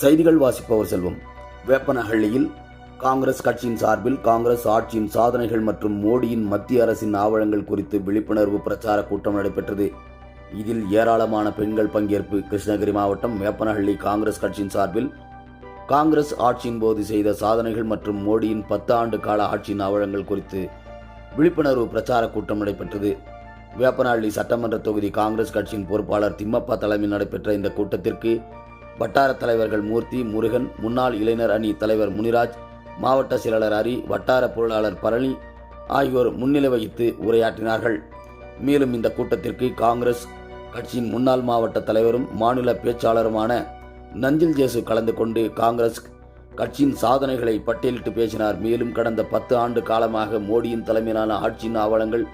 செய்திகள் வாசிப்பவர் செல்வம். வேப்பனஹள்ளியில் காங்கிரஸ் கட்சியின் சார்பில் காங்கிரஸ் ஆட்சியின் சாதனைகள் மற்றும் மோடியின் மத்திய அரசின் ஆவணங்கள் குறித்து விழிப்புணர்வு பிரச்சார கூட்டம் நடைபெற்றது. இதில் ஏராளமான பெண்கள் பங்கேற்பு. கிருஷ்ணகிரி மாவட்டம் வேப்பனஹள்ளி காங்கிரஸ் கட்சியின் சார்பில் காங்கிரஸ் ஆட்சியின் போது செய்த சாதனைகள் மற்றும் மோடியின் பத்து ஆண்டு கால ஆட்சியின் ஆவணங்கள் குறித்து விழிப்புணர்வு பிரச்சார கூட்டம் நடைபெற்றது. வேப்பனஹள்ளி சட்டமன்ற தொகுதி காங்கிரஸ் கட்சியின் பொறுப்பாளர் திம்மப்பா தலைமையில் நடைபெற்ற இந்த கூட்டத்திற்கு வட்டார தலைவர்கள் மூர்த்தி முருகன் முன்னாள் இளைஞர் அணி தலைவர் முனிராஜ் மாவட்ட செயலாளர் ஹரி வட்டார பொருளாளர் பழனி ஆகியோர் முன்னிலை வகித்து உரையாற்றினார்கள். மேலும் இந்த கூட்டத்திற்கு காங்கிரஸ் கட்சியின் முன்னாள் மாவட்ட தலைவரும் மாநில பேச்சாளருமான நஞ்சில் ஜேசு கலந்து கொண்டு காங்கிரஸ் கட்சியின் சாதனைகளை பட்டியலிட்டு பேசினார். மேலும் கடந்த பத்து ஆண்டு காலமாக மோடியின் தலைமையிலான ஆட்சியின் ஆவணங்கள்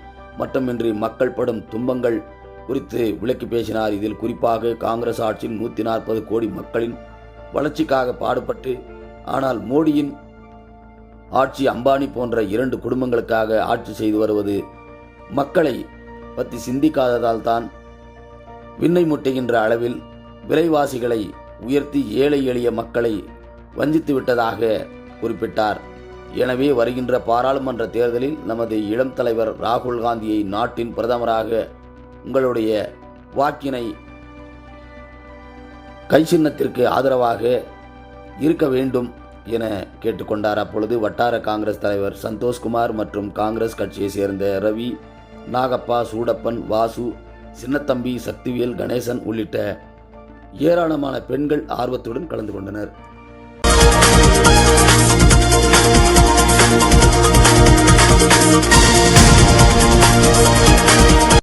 மட்டுமின்றி மக்கள் படும் துன்பங்கள் குறித்து விளக்கி பேசினார். இதில் குறிப்பாக காங்கிரஸ் ஆட்சியின் நூற்றி நாற்பது கோடி மக்களின் வளர்ச்சிக்காக பாடுபட்டு ஆனால் மோடியின் ஆட்சி அம்பானி போன்ற இரண்டு குடும்பங்களுக்காக ஆட்சி செய்து வருவது மக்களை பற்றி சிந்திக்காததால் தான் விண்ணை முட்டுகின்ற அளவில் விலைவாசிகளை உயர்த்தி ஏழை எளிய மக்களை வஞ்சித்து விட்டதாக குறிப்பிட்டார். எனவே வருகின்ற பாராளுமன்ற தேர்தலில் நமது இளம் தலைவர் ராகுல் காந்தியை நாட்டின் பிரதமராக உங்களுடைய வாக்கினை கை சின்னத்திற்கு ஆதரவாக இருக்க வேண்டும் என கேட்டுக்கொண்டார். அப்பொழுது வட்டார காங்கிரஸ் தலைவர் சந்தோஷ்குமார் மற்றும் காங்கிரஸ் கட்சியை சேர்ந்த ரவி நாகப்பா சூடப்பன் வாசு சின்னத்தம்பி சக்திவேல் கணேசன் உள்ளிட்ட ஏராளமான பெண்கள் ஆர்வத்துடன் கலந்து கொண்டனர்.